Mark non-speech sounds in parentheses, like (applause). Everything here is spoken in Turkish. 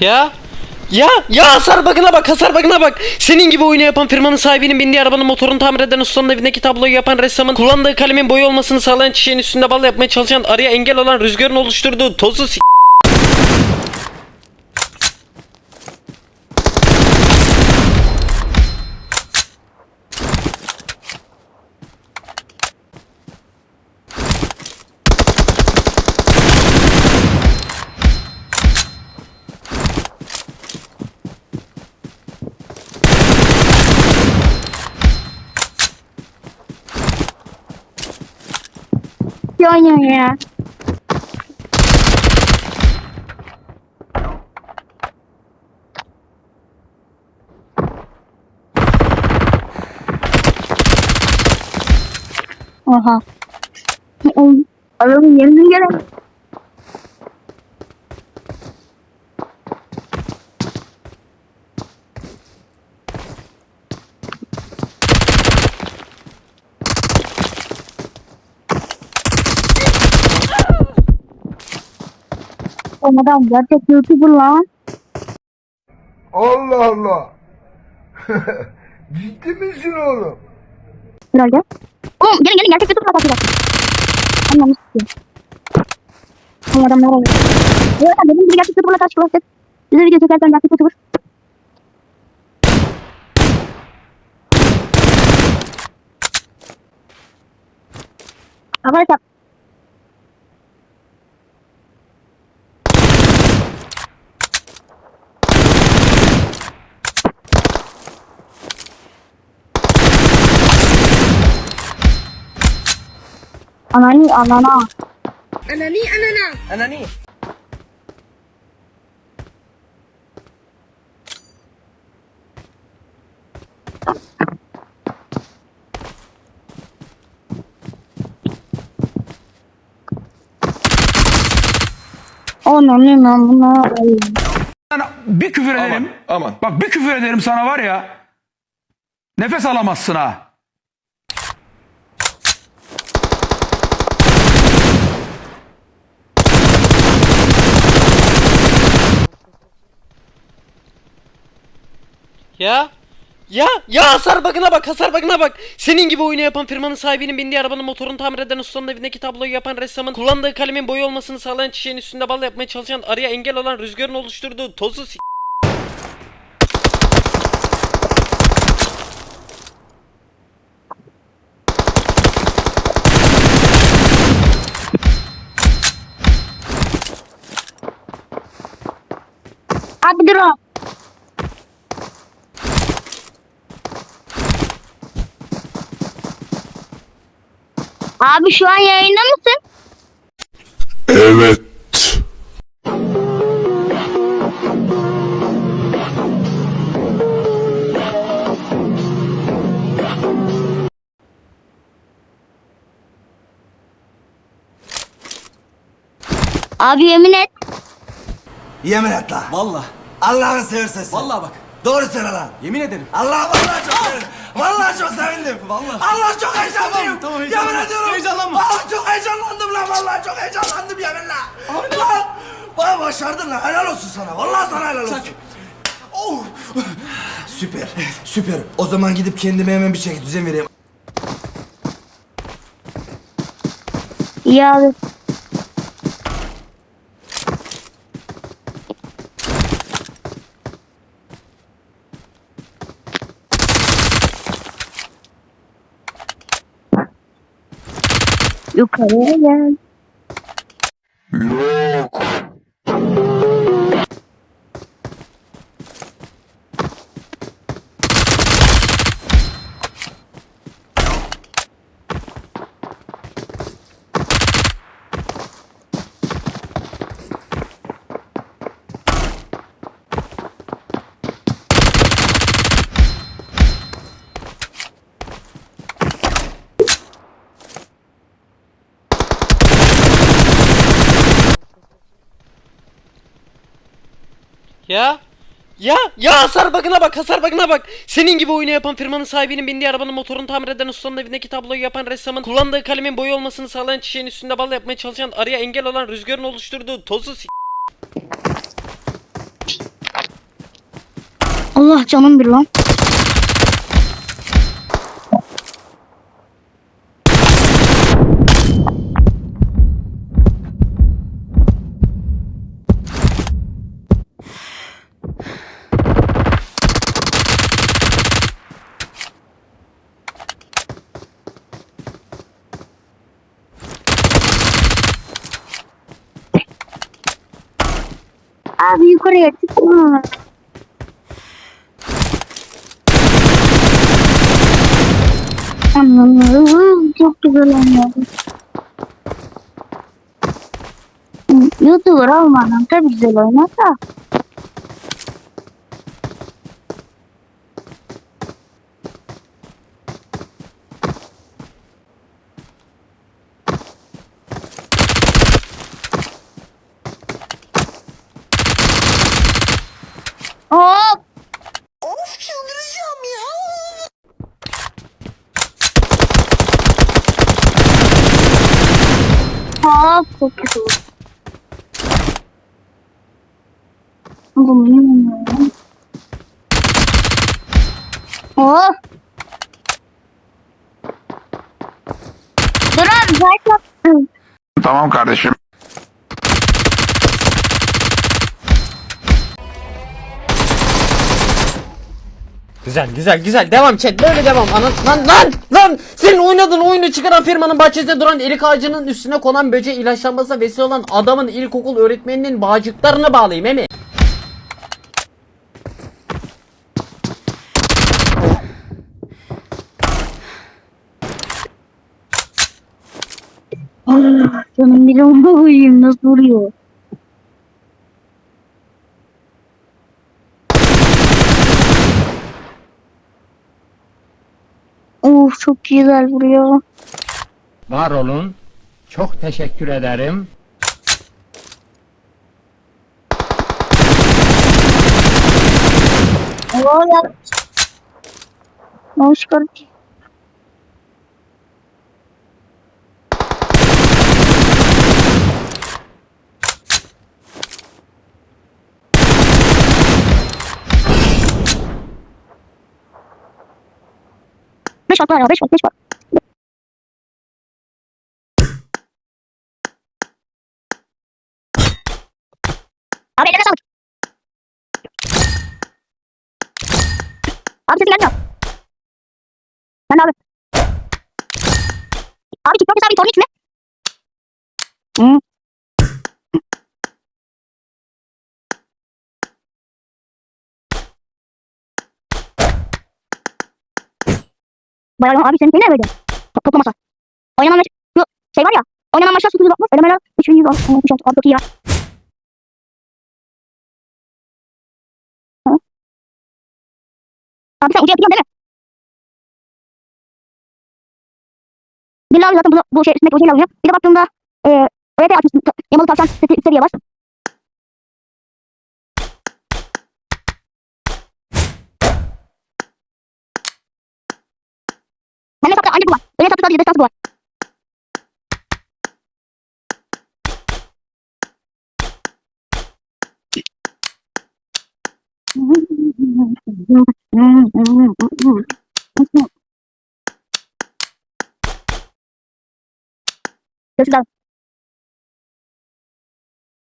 Ya ya ya hasar bakına bak hasar bakına bak. Senin gibi oyunu yapan firmanın sahibinin bindiği arabanın motorunu tamir eden ustanın evindeki tabloyu yapan ressamın kullandığı kalemin boyu olmasını sağlayan çiçeğin üstünde bal yapmaya çalışan araya engel olan rüzgarın oluşturduğu tozu s- Ya ya ya. Oha. Adamın yemin gelen. Oğlum adam gerçek YouTuber lan. Allah Allah. (laughs) Ciddi misin oğlum? Herhalde. Oğlum gelin gelin gerçek YouTuber bakacak. Anlamı sıkıyor. Oğlum adam ne oluyor? Bu arada dediğim gibi gerçek YouTuber'la karşılaştık. Bize video çekerken gerçek YouTuber. Arkadaşlar Anani anana. Anani anana. Anani. Ananı ben buna Sana bir küfür ederim. Aman. Bak bir küfür ederim sana var ya. Nefes alamazsın ha. Ya ya ya hasar bakına bak hasar bakına bak. Senin gibi oyunu yapan firmanın sahibinin bindiği arabanın motorunu tamir eden ustanın evindeki tabloyu yapan ressamın kullandığı kalemin boyu olmasını sağlayan çiçeğin üstünde bal yapmaya çalışan araya engel olan rüzgarın oluşturduğu tozu s- Abi dur. Abi şu an yayında mısın? Evet. Abi yemin et. Yemin et lan. Valla. Allah'ını seversen sen. Vallahi bak. Doğru söyle lan. Yemin ederim. Allah vallahi çok. Vallahi çok sevindim. Vallahi. Allah çok heyecanlıyım. Tamam, tamam, heyecanlanma. Yemin ediyorum. Heyecanlanma. Vallahi çok heyecanlandım lan. Vallahi çok heyecanlandım yeminle. Lan. Bana başardın lan. Helal olsun sana. Vallahi sana helal olsun. Oh. Süper. Süper. O zaman gidip kendime hemen bir çeki düzen vereyim. İyi abi. Yukarıya gel. Ya ya ya hasar bakına bak hasar bakına bak. Senin gibi oyunu yapan firmanın sahibinin bindiği arabanın motorunu tamir eden ustanın evindeki tabloyu yapan ressamın kullandığı kalemin boyu olmasını sağlayan çiçeğin üstünde bal yapmaya çalışan araya engel olan rüzgarın oluşturduğu tozu s- Allah canım bir lan. Abi yukarıya çıkma. Anladım. Çok güzel oynadı. YouTuber olmadan tabii güzel oynar da. Hop! Çok kötü oldu. Bu benim oynuyorum. Hop! Dur abi zayıf yaptım. Tamam kardeşim. Güzel güzel güzel. Devam chat. Böyle devam. Anan, lan lan lan! Senin oynadığın oyunu çıkaran firmanın bahçesinde duran erik ağacının üstüne konan böceğe ilaçlanmasına vesile olan adamın ilkokul öğretmeninin bağcıklarını bağlayayım emi Canım bir ona uyuyayım. Nasıl vuruyor. Çok güzel vuruyor. Var olun. Çok teşekkür ederim. Oo ya. Hoş kardeşim. Beş bak var ya beş bak beş bak. Abi eline sağlık. Abi sesin gelmiyor. Ben de abi. Abi Bayağı abi senin ne böyle? Top, toplamasa. Oynanan maç, şu şey var ya. Oynanan maçlar 860, elemeler 3160. Abi çok iyi ya. Abi sen ucu yapacağım değil mi? Bilal zaten bu, bu şey üstündeki şeyle oynuyor. Bir de baktığımda e, RT açmış yamalı tavşan seti- seviye var. Ben hesapta aynı bu var. Benim hesapta sadece destansı bu var. Görüşürüz abi.